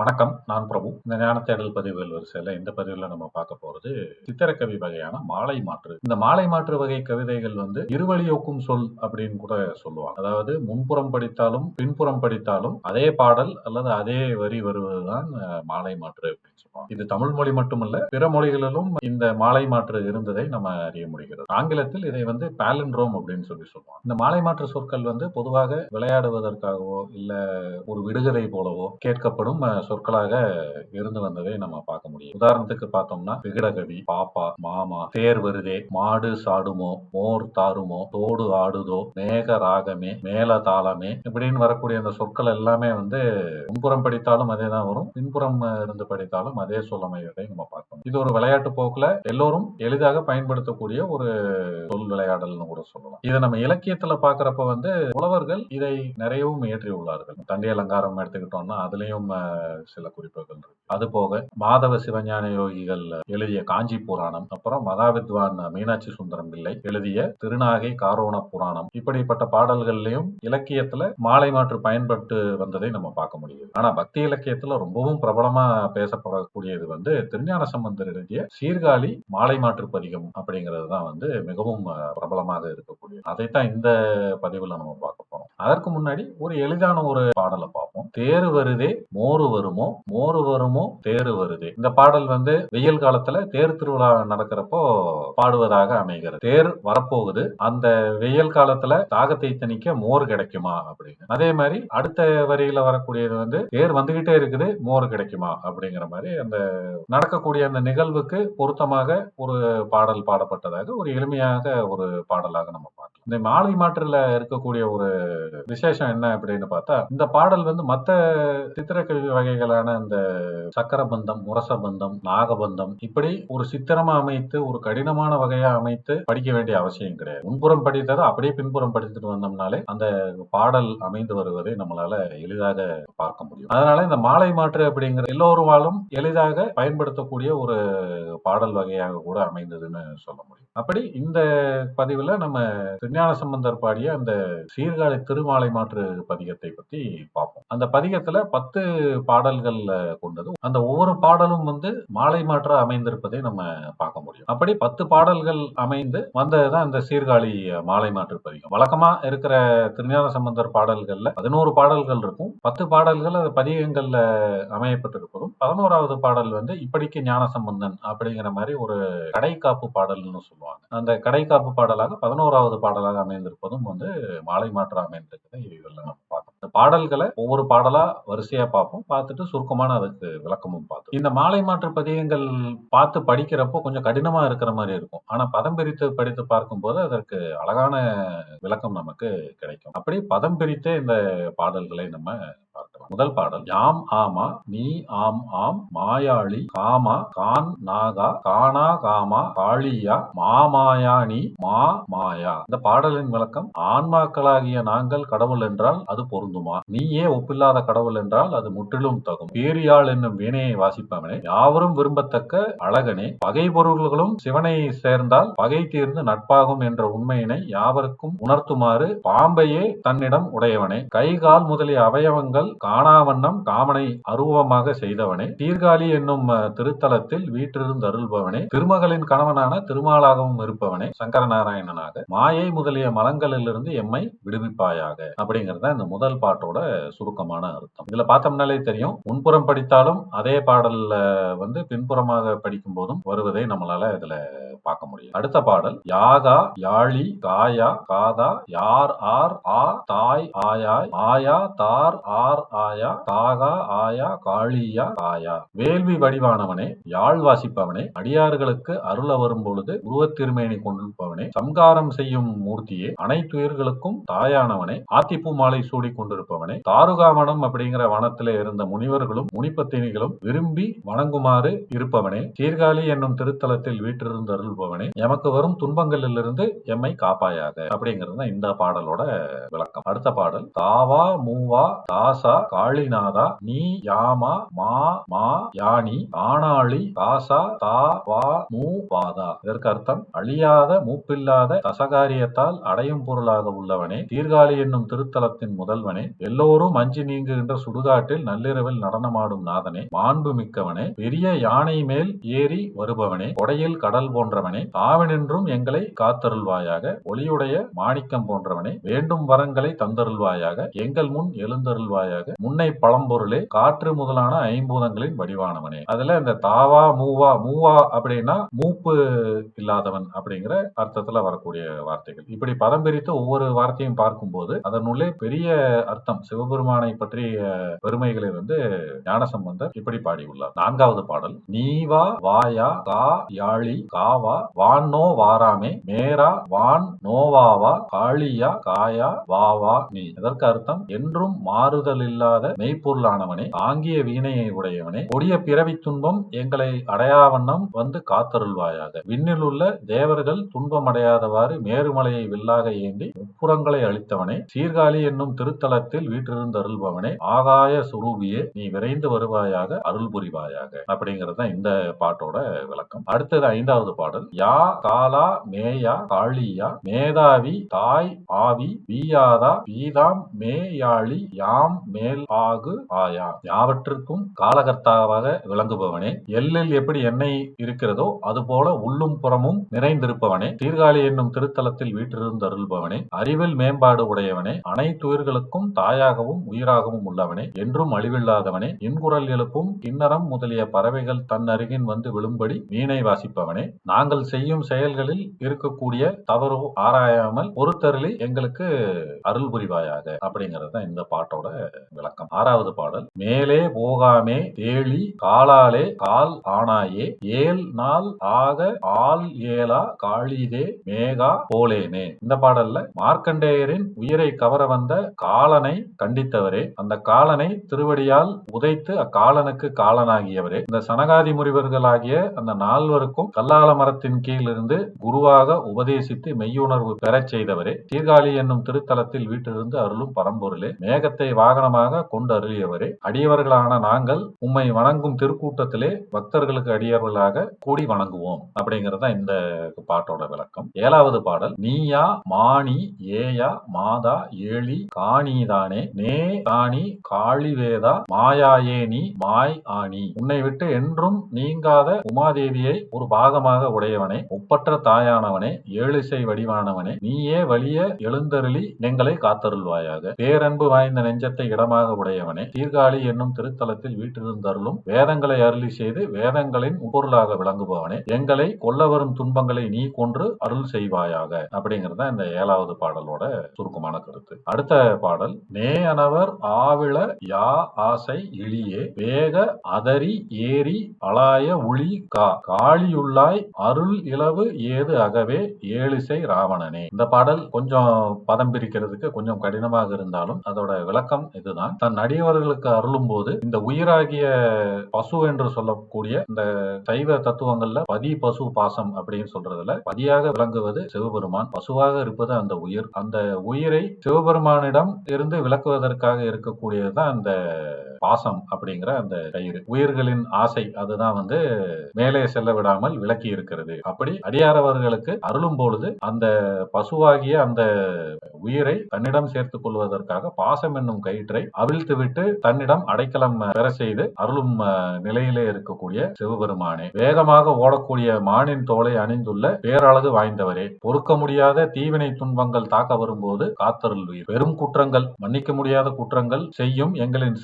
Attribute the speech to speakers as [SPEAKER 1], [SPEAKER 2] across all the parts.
[SPEAKER 1] வணக்கம் நான் பிரபு. இந்த ஞான தேடல் பதிவுகள் வரிசையில இந்த பதிவுல நம்ம பார்க்க போறது சித்திரக்கவி வகையான மாலை மாற்று. இந்த மாலை மாற்று வகை கவிதைகள் வந்து இருவழியோக்கும் சொல் அப்படின்னு கூட சொல்லுவாங்க. அதாவது முன்புறம் படித்தாலும் பின்புறம் படித்தாலும் அதே பாடல் அல்லது அதே வரி வருவதுதான் மாலை மாற்று அப்படின்னு சொல்லுவாங்க. இது தமிழ் மொழி மட்டுமல்ல பிற மொழிகளிலும் இந்த மாலை மாற்று இருந்ததை நம்ம அறிய முடிகிறது. ஆங்கிலத்தில் இதை வந்து பேலண்ட்ரோம் அப்படின்னு சொல்லி சொல்லுவாங்க. இந்த மாலை மாற்று சொற்கள் வந்து பொதுவாக விளையாடுவதற்காகவோ இல்ல ஒரு விடுகதை போலவோ கேட்கப்படும் சொற்களாக இருந்து வந்ததை நம்ம பார்க்க முடியும். உதாரணத்துக்கு பார்த்தோம்னா விகடகவி பாப்பா மாமா தேர் வருதே மாடு சாடுமோ மோர் தாருமோ தோடு ஆடுதோ மேக ராகமே மேல தாளமே இப்படின்னு வரக்கூடிய அந்த சொற்கள் எல்லாமே வந்து முன்புறம் படித்தாலும் அதே தான் வரும். பின்புறம் இருந்து படித்தாலும் அதே சொல்லமையதை நம்ம பார்க்கணும். இது ஒரு விளையாட்டு போக்குல எல்லோரும் எளிதாக பயன்படுத்தக்கூடிய ஒரு சொல் விளையாடல்னு கூட சொல்லலாம். இதை நம்ம இலக்கியத்துல பாக்குறப்ப வந்து புலவர்கள் இதை நிறையவும் இயற்றி உள்ளார்கள் தண்டி அலங்காரம் எடுத்துக்கிட்டோம்னா அதுலயும் சில குறிப்புகள் இருக்கு. அது போக மாதவ சிவஞான யோகிகள் எழுதிய காஞ்சி புராணம் அப்புறம் மகாவித்வான் மீனாட்சி சுந்தரம் பிள்ளை எழுதிய திருநாகை காரோண புராணம் இப்படிப்பட்ட பாடல்கள்லயும் இலக்கியத்துல மாலை மாற்று பயன்பட்டு வந்ததை நம்ம பார்க்க முடியுது. ஆனா பக்தி இலக்கியத்துல ரொம்பவும் பிரபலமா பேசப்படக்கூடியது வந்து திருஞான சம்பந்தர் எழுதிய சீர்காழி மாலை மாற்று பதிகம் அப்படிங்கிறது தான் வந்து மிகவும் பிரபலமாக இருக்கக்கூடியது. அதைத்தான் இந்த பதிவுல நம்ம பார்க்க போறோம். அதற்கு முன்னாடி ஒரு எளிதான ஒரு பாடலை பார்ப்போம். தேர் வருதே மோறு வருமோ? மோறு வருமோ தேர் வருதே. இந்த பாடல் வந்து வெயில் காலத்துல தேர் திருவிழா நடக்கிறப்போ பாடுவதாக அமைகிறது. தேர் வரப்போகுது. அந்த வெயில் காலத்துல தாகத்தை தணிக்க மோர் கிடைக்குமா அப்படின்னு. அதே மாதிரி அடுத்த வரியில வரக்கூடியது வந்து தேர் வந்துகிட்டே இருக்குது மோர் கிடைக்குமா அப்படிங்கிற மாதிரி அந்த நடக்கக்கூடிய அந்த நிகழ்வுக்கு பொருத்தமாக ஒரு பாடல் பாடப்பட்டதாக ஒரு எளிமையாக ஒரு பாடலாக நம்ம பார்க்கலாம். இந்த மாலை மாற்றில் இருக்கக்கூடிய ஒரு விசேஷம் என்ன அப்படின்னு பார்த்தா இந்த பாடல் வந்து மற்ற சித்திரக்கல்வி வகைகளான இந்த சக்கரபந்தம் முரசபந்தம் நாகபந்தம் இப்படி ஒரு சித்திரமா அமைத்து ஒரு கடினமான வகையா அமைத்து படிக்க வேண்டிய அவசியம் கிடையாது. முன்புறம் படித்ததை அப்படியே பின்புறம் படித்துட்டு வந்தோம்னாலே அந்த பாடல் அமைந்து வருவதை நம்மளால எளிதாக பார்க்க முடியும். அதனால இந்த மாலை மாற்று அப்படிங்கிற எல்லோருவாலும் எளிதாக பயன்படுத்தக்கூடிய ஒரு பாடல் வகையாக கூட அமைந்ததுன்னு சொல்ல முடியும். அப்படி இந்த பதிவுல நம்ம திருஞான சம்பந்தர் பாடிய அந்த சீர்காழி திருமாலை மாற்று பதிகத்தை பத்தி பார்ப்போம். அந்த பதிகத்துல பத்து பாடல்கள் கொண்டது அந்த ஒவ்வொரு பாடலும் வந்து மாலை மாற்ற அமைந்திருப்பதை நம்ம பார்க்க முடியும். அப்படி பத்து பாடல்கள் அமைந்து வந்ததுதான் இந்த சீர்காழி மாலை மாற்று பதிகம். வழக்கமா இருக்கிற திருஞான சம்பந்தர் பாடல்கள்ல பதினோரு பாடல்கள் இருக்கும். பத்து பாடல்கள் அது பதிகங்கள்ல அமையப்பட்டிருப்பதும் பதினோராவது பாடல் வந்து இப்படிக்கு ஞான சம்பந்தன் அப்படிங்கிற மாதிரி ஒரு கடைக்காப்பு பாடல்னு சொல்லுவாங்க. அந்த கடைக்காப்பு பாடலாக பதினோராவது பாடலாக அமைந்திருப்பதும் வந்து மாலை மாற்று அமைந்திருக்குது இதுல நம்ம இந்த பாடல்களை ஒவ்வொரு பாடலா வரிசையா பார்ப்போம். பார்த்துட்டு சுருக்கமான அதுக்கு விளக்கமும் பார்த்தோம் இந்த மாலை மாற்று பதியங்கள் பார்த்து படிக்கிறப்போ கொஞ்சம் கடினமா இருக்கிற மாதிரி இருக்கும். ஆனா பதம் பிரித்து படித்து பார்க்கும்போது அதற்கு அழகான விளக்கம் நமக்கு கிடைக்கும். அப்படி பதம் பிரித்தே இந்த பாடல்களை நம்ம பார்க்கலாம் முதல் பாடல் யாம் ஆமா நீ ஆம் ஆம் மாயாளி காமா கான் நாகா கானா காமா காளியா மாமாயா நீ மா மாயா. இந்த பாடலின் விளக்கம் ஆன்மாக்களாகிய நாங்கள் கடவுள் என்றால் அது பொருந்துமா? நீயே ஒப்பில்லாத கடவுள் என்றால் அது முற்றிலும் தகும். பேரியாள் என்னும் வீணையை வாசிப்பவனே யாவரும் விரும்பத்தக்க அழகனே பகை பொருள்களும் சிவனை சேர்ந்தால் பகை தீர்ந்து நட்பாகும் என்ற உண்மையினை யாவருக்கும் உணர்த்துமாறு பாம்பையே தன்னிடம் உடையவனே. கை கால் முதலிய அவயவங்கள் காணாவண்ணம் காமனை அருவமாக செய்தவனே. சீர்காழி என்னும் திருத்தலத்தில் வீற்றிருந்தருள்பவனே. திருமகளின் கணவனான திருமாலாகவும் இருப்பவனே சங்கரநாராயணனாக. மாயை முதலிய மலங்களிலிருந்து எம்மை விடுவிப்பாயாக. அப்படிங்கறது இந்த முதல் பாட்டோட சுருக்கமான அர்த்தம். இதுல பார்த்தோம்னாலே தெரியும் முன்புறம் படித்தாலும் அதே பாடல்ல வந்து பின்புறமாக படிக்கும் போதும் வருவதை நம்மளால இதுல பார்க்க முடியும். அடுத்த பாடல் யாகா யாழி காயா காதா யார் ஆர் ஆ தாய் ஆயாய் ஆயா தார் ஆர் ஆயா தாகா ஆயா காளியா ஆயா. வேள்வி வடிவானவனே யாழ் வாசிப்பவனே அடியார்களுக்கு அருள வரும் பொழுது உருவத்திருமேனி கொண்டிருப்பவனே சம்காரம் செய்யும் மூர்த்தியே அனைத்துயிர்களுக்கும் தாயானவனே ஆத்திப்பூ மாலை சூடி கொண்டிருப்பவனே தாருகாமணம் அப்படிங்கிற வனத்திலே இருந்த முனிவர்களும் முனிப்பத்தினிகளும் விரும்பி வணங்குமாறு இருப்பவனே சீர்காழி என்னும் திருத்தலத்தில் வீற்றிருந்து அருள்பவனே எமக்கு வரும் துன்பங்களிலிருந்து எம்மை காப்பாயாக. அப்படிங்கிறது தான் இந்த பாடலோட விளக்கம். அடுத்த பாடல் தாவா மூவா தாச காசா காளிநாதா நீ யாமா மா மா யானி ஆனாளி காசா தா வா மூ வாதா இதற்கு அர்த்தம் அழியாத மூப்பில்லாத தசகாரியத்தால் அடையும் பொருளாக உள்ளவனே தீர்காழி என்னும் திருத்தலத்தின் முதல்வனே எல்லோரும் அஞ்சு நீங்குகின்ற சுடுகாட்டில் நள்ளிரவில் நடனமாடும் நாதனே மாண்பு மிக்கவனே பெரிய யானை மேல் ஏறி வருபவனே கொடையில் கடல் போன்றவனே தாவெனின்றும் எங்களை காத்தருள்வாயாக ஒளியுடைய மாணிக்கம் போன்றவனே வேண்டும் வரங்களை தந்தருள்வாயாக எங்கள் முன் எழுந்தருள்வாயாக. முன்னை பழம்பொருளே காற்று முதலான ஐம்பூதங்களின் வடிவானவனே. அதுல இந்த தாவா மூவா மூவா அப்படின்னா மூப்பு இல்லாதவன் அப்படிங்கிற அர்த்தத்துல வரக்கூடிய வார்த்தைகள். இப்படி பதம் பிரித்து ஒவ்வொரு வார்த்தையும் பார்க்கும்போது அதனுள்ளே பெரிய அர்த்தம் சிவபெருமானை பற்றிய பெருமைகளை வந்து ஞானசம்பந்தர் இப்படி பாடியுள்ளார். நான்காவது பாடல் நீவா வாயா கா யாழி காவா வானோ வாராமே மேரா வான் நோவாவா காளியா காயா வாவா நீ. இதற்கு அர்த்தம் என்றும் மாறுதல் இல்லாத மெய்ப்பொருளானவனே ஆங்கிய வீணையை உடையவனே கொடிய பிறவி துன்பம் எங்களை அடையாவண்ணம் வந்து காத்தருள்வாயாக. விண்ணில் உள்ள தேவர்கள் துன்பம் அடையாதவாறு மேருமலையை வில்லாக ஏந்தி முப்புறங்களை அளித்தவனே சீர்காழி என்னும் திருத்தலத்தில் வீற்றிருந்தருள்பவனே ஆகாய சுரூபியே நீ விரைந்து வருவாயாக அருள் புரிவாயாக அப்படிங்கிறது இந்த பாட்டோட விளக்கம். அடுத்தது ஐந்தாவது பாடல். யா காலா மேயா காளியா மேதாவி தாய் ஆவி வீயாதா வீதாம் மேயாளி யாம் மேல் ஆகு ஆயா. யாவற்றிற்கும் காலகர்த்தாவாக விளங்குபவனே எல்லில் எப்படி எண்ணெய் இருக்கிறதோ அதுபோல உள்ளும் புறமும் நிறைந்திருப்பவனே சீர்காழி என்னும் திருத்தலத்தில் வீற்றிருந்து அருள்பவனே அறிவில் மேம்பாடு உடையவனே அனைத்து உயிர்களுக்கும் தாயாகவும் உயிராகவும் உள்ளவனே என்றும் அழிவில்லாதவனே இன்குரல் எழுப்பும் கிண்ணறம் முதலிய பறவைகள் தன் அருகின் வந்து விழும்படி வீணை வாசிப்பவனே நாங்கள் செய்யும் செயல்களில் இருக்கக்கூடிய தவறு ஆராயாமல் பொறுத்தருளி எங்களுக்கு அருள் புரிவாயாக அப்படிங்கிறது தான் இந்த பாட்டோட விளக்கம் ஆறாவது பாடல். மேலே போகாமே தேளி காலாலே கால் ஆனாயே ஏல் நாள் ஆக ஆள் ஏலா காளிதே மேகா போலேனே. இந்த பாடல்ல மார்க்கண்டேயரின் உயிரை கவர வந்த காலனை கண்டித்தவரே. அந்த காலனை திருவடியால் உதைத்து அக்காலனுக்கு காலனாகியவரே. இந்த சனகாதி முறிவர்களாகிய அந்த நால்வருக்கும் கல்லால மரத்தின் கீழ் இருந்து குருவாக உபதேசித்து மெய்யுணர்வு பெறச் செய்தவரே. சீர்காழி என்னும் திருத்தலத்தில் வீட்டிலிருந்து அருளும் பரம்பொருளே. மேகத்தை வாகனமாக கொண்டு அருளியவரே அடியவர்களான நாங்கள் உம்மை வணங்கும் திருக்கூட்டத்திலே பக்தர்களுக்கு அடியவர்களாக கூடி வணங்குவோம். அப்படிங்கறது தான் இந்த பாட்டோட விளக்கம். ஏழாவது பாடல் நீயா மாணி ஏயா மாதா ஏழி காணிதானே நே தானி காளிவேதா மாயாயே நீ மாய் ஆணி. உன்னை விட்டு என்றும் நீங்காத உமாதேவியை ஒரு பாகமாக உடையவனே. ஒப்பற்ற தாயானவனே ஏழிசை வடிவானவனே. நீயே வலிய எழுந்தருளி எங்களை காத்தருள்வாயாக. பேரன்பு வாய்ந்த நெஞ்சத்தை இடமாக உடையவனே. சீர்காழி என்னும் திருத்தலத்தில் வீட்டிலிருந்தருளும் வேதங்களை அருளி செய்து வேதங்களின் பொருளாக விளங்குபவனே. எங்களை கொல்ல வரும் துன்பங்களை நீ கொன்று அருள் செய்வாயாக. அப்படிங்கறத இந்த ஏழாவது பாடலோட சுருக்கமான கருத்து. அடுத்த பாடல் நேயனவர் ஆவிள யா ஆசை இழியே வேக அதரி ஏரி அலாய உளி கா. காளியுள்ளாய் அருள் இளவு ஏது அகவே ஏழிசை ராவணனே. இந்த பாடல் கொஞ்சம் பதம் பிரிக்கிறதுக்கு கொஞ்சம் கடினமாக இருந்தாலும் அதோட விளக்கம் இதுதான். தன் அடியவர்களுக்கு அருளும் போது இந்த உயிராகிய பசு என்று சொல்லக்கூடிய இந்த சைவ தத்துவங்கள்ல பதி பசு பாசம் அப்படின்னு சொல்றதுல பதியாக விளங்குவது சிவபெருமான். பசுவாக இருப்பது அந்த உயிர். அந்த உயிரை சிவபெருமானிடம் இருந்து விளக்குவதற்காக இருக்கக்கூடியதுதான் அந்த பாசம் அப்படிங்கிற அந்த கயிறு உயிர்களின் ஆசை அதுதான் வந்து மேலே செல்ல விடாமல் விளக்கி இருக்கிறது. அப்படி அடியாரவர்களுக்கு அருளும் பொழுது அந்த பசுவாகிய அந்த உயிரை தன்னிடம் சேர்த்துக் கொள்வதற்காக பாசம் என்னும் கயிற்றை அவிழ்த்து விட்டு தன்னிடம் அடைக்கலம் பெற செய்து அருளும் நிலையிலே இருக்கக்கூடிய சிவபெருமானே. வேகமாக ஓடக்கூடிய மானின் தோலை அணிந்துள்ள பேரழகு வாய்ந்தவரே. பொறுக்க முடியாத தீவினை துன்பங்கள் தாக்க வரும்போது காத்தருள் பெரும் குற்றங்கள் மன்னிக்க முடியாத குற்றங்கள் செய்யும் எங்களின்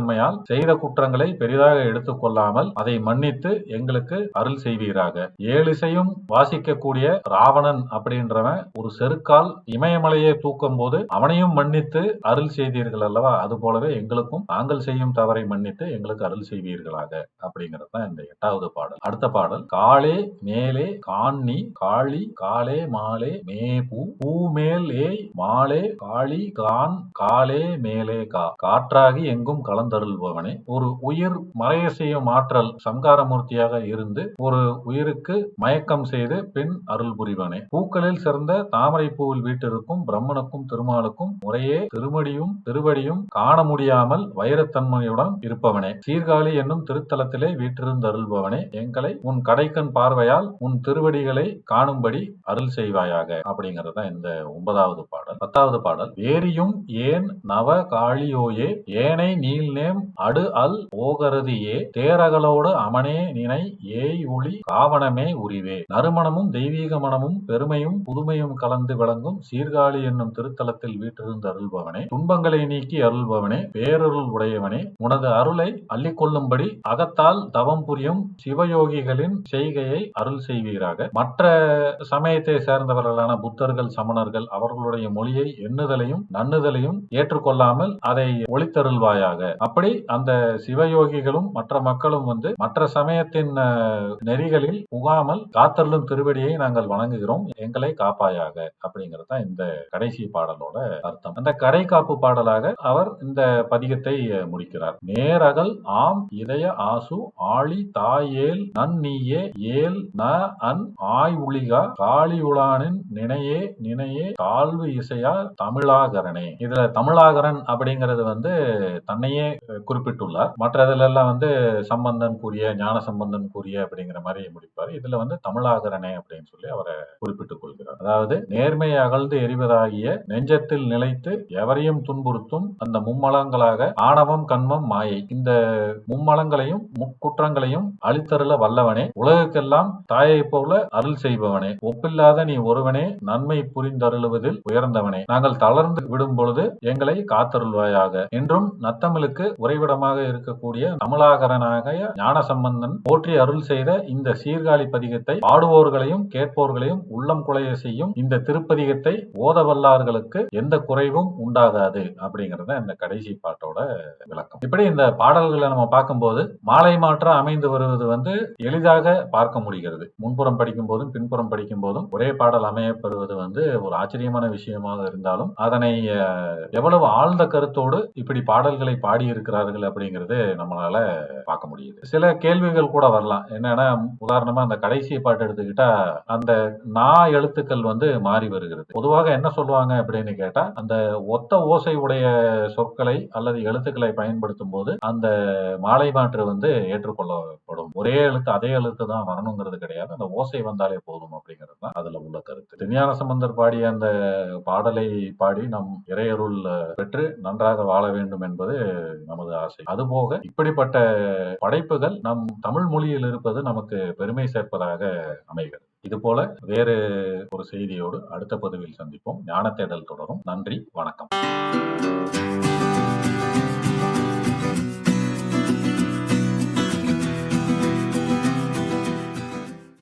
[SPEAKER 1] சிறுமைத்தன்மையால் செய்த குற்றங்களை பெரிதாக எடுத்துக் கொள்ளாமல் அதை மன்னித்து எங்களுக்கு அருள் செய்வீராக. ஏழிசையும் வாசிக்கக்கூடிய ராவணன் அப்படின்றவன் ஒரு செருக்கால் இமயமலையை தூக்கும் போது அவனையும் மன்னித்து அருள் செய்தீர்கள் அல்லவா? அது போலவே எங்களுக்கும் நாங்கள் செய்யும் தவறை மன்னித்து எங்களுக்கு அருள் செய்வீர்களாக அப்படிங்கிறது தான் இந்த எட்டாவது பாடல். அடுத்த பாடல் காளே மேலே காண்ணி காளி காலே மாலே மே பூ பூ மேல் ஏய் மாலே காளி கான் காலே மேலே கா. காற்றாகி எங்கும் கலந்து தருள்பவனே ஒரு உயிர் மறைய செய்யும் ஆற்றல் சங்காரமூர்த்தியாக இருந்து ஒரு உயிருக்கு மயக்கம் செய்து பின் அருள் புரிவனே பூக்களில் சிறந்த தாமரை பூவில் வீட்டிற்கும் பிரம்மனுக்கும் திருமாலுக்கும் முறையே திருமடியும் திருவடியும் காண முடியாமல் வைரத்தன்மையுடன் இருப்பவனே. சீர்காழி என்னும் திருத்தலத்திலே வீற்றிருந்தருள்பவனே. எங்களை உன் கடைக்கண் பார்வையால் உன் திருவடிகளை காணும்படி அருள் செய்வாயாக. அப்படிங்கறத இந்த ஒன்பதாவது பாடல். பத்தாவது பாடல். வேரியும் ஏன் நவ காளியோயே ஏனை நீள்நேம் அடு அல் ஓகருதியே தேரகளோடு அமனே நினை ஏய் ஒளி காவணமே உரிவே. நறுமணமும் தெய்வீக மனமும் பெருமையும் புதுமையும் கலந்து விளங்கும் சீர்காழி என்னும் திருத்தலத்தில் வீற்றிருந்த அருள்பவனே. துன்பங்களை நீக்கி அருள்பவனே பேரருள் உடையவனே. உனது அருளை அள்ளிக்கொள்ளும்படி அகத்தால் தவம் புரியும் சிவயோகிகளின் செய்கையை அருள் செய்வீராக. மற்ற சமயத்தை சேர்ந்தவர்களான புத்தர்கள் சமணர்கள் அவர்களுடைய மொழியை எண்ணுதலையும் நன்னுதலையும் ஏற்றுக்கொள்ளாமல் அதை ஒளித்தருள்வாயாக அப்படி அந்த சிவயோகிகளும் மற்ற மக்களும் வந்து மற்ற சமயத்தின் நெறிகளில் புகாமல் காத்தருளும் திருவடியை நாங்கள் வணங்குகிறோம். எங்களை காப்பாயாக அப்படிங்கிறது தான் இந்த கடைசி பாடலோட அர்த்தம். அந்த கடை காப்பு பாடலாக அவர் இந்த பதிகத்தை முடிக்கிறார். நேரகல் ஆம் இதய ஆசு ஆழி தாயேல் நன் நீயே ஏல் ந அன் ஆய் உளிகா காளி உலானின் நினையே நினையே தாழ்வு இசையா தமிழாகரனே. இதுல தமிழாகரன் அப்படிங்கிறது வந்து தன்னையே குறிப்பிட்டுள்ளார். மற்றதுல எல்லாம் வந்து சம்பந்தன் கூறிய ஞான சம்பந்தன் கூறிய அப்படிங்கிற மாதிரி முடிப்பார். இதுல வந்து தமிழாகரனே அப்படின்னு சொல்லி அவரை குறிப்பிட்டுக் கொள்கிறார். அதாவது நேர்மை அகழ்ந்து எரிவதாகிய நெஞ்சத்தில் நிலைத்து எவரையும் துன்புறுத்தும் அந்த மும்மலங்களாக ஆணவம் கண்மம் மாயை. இந்த மும்மலங்களையும் முக்குற்றங்களையும் அழித்தருள வல்லவனே. உலகுக்கெல்லாம் தாயை போல அருள் செய்பவனே. ஒப்பில்லாத நீ ஒருவனே நன்மை புரிந்தருளுவதில் உயர்ந்தவனே. நாங்கள் தளர்ந்து விடும் பொழுது எங்களை காத்தருள்வாயாக. என்றும் நத்தமிழுக்கு உறைவிடமாக இருக்கக்கூடிய தமிழாகரனாக ஞான சம்பந்தன் போற்றி அருள் செய்த இந்த சீர்காழி பதிகத்தை பாடுவோர்களையும் கேட்போர்களையும் உள்ளம் குலைய செய்யும் இந்த திருப்பதிகத்தை ஓதவல்லார்களுக்கு எந்த குறைவும் உண்டாகாது அப்படிங்கறத இந்த கடைசி பாட்டோட விளக்கம். இப்படி இந்த பாடல்களை நம்ம பார்க்கும்போது மாலை மாற்றம் அமைந்து வருவது வந்து எளிதாக பார்க்க முடிகிறது. முன்புறம் படிக்கும் போதும் பின்புறம் படிக்கும் போதும் ஒரே பாடல் அமையப்பெறுவது வந்து ஒரு ஆச்சரியமான விஷயமாக இருந்தாலும் அதனை எவ்வளவு ஆழ்ந்த கருத்தோடு இப்படி பாடல்களை இருக்கிறார்கள் அப்படிங்கிறது நம்மளால பார்க்க முடியுது. சில கேள்விகள் கூட வரலாம். என்னன்னா உதாரணமா அந்த கடைசி பாட்டு எடுத்துக்கிட்டா அந்த நா எழுத்துக்கள் வந்து மாறி வருகிறது. பொதுவாக என்ன சொல்லுவாங்க அப்படின்னு கேட்டா அந்த ஒத்த ஓசை உடைய சொற்களை அல்லது எழுத்துக்களை பயன்படுத்தும் போது அந்த மாலை மாற்று வந்து ஏற்றுக்கொள்ளப்படும். ஒரே எழுத்து அதே எழுத்து தான் வரணுங்கிறது கிடையாது. அந்த ஓசை வந்தாலே போதும் அப்படிங்கிறது தான் அதுல உள்ள கருத்து. திருஞான சம்பந்தர் பாடிய அந்த பாடலை பாடி நம் இறையருள் பெற்று நன்றாக வாழ வேண்டும் என்பது நமது ஆசை. அதுபோக இப்படிப்பட்ட படைப்புகள் நம் தமிழ் மொழியில் இருப்பது நமக்கு பெருமை சேர்ப்பதாக அமைகிறது. இது போல வேறு ஒரு செய்தியோடு அடுத்த பதிவில் சந்திப்போம். ஞான தேடல் தொடரும். நன்றி வணக்கம்.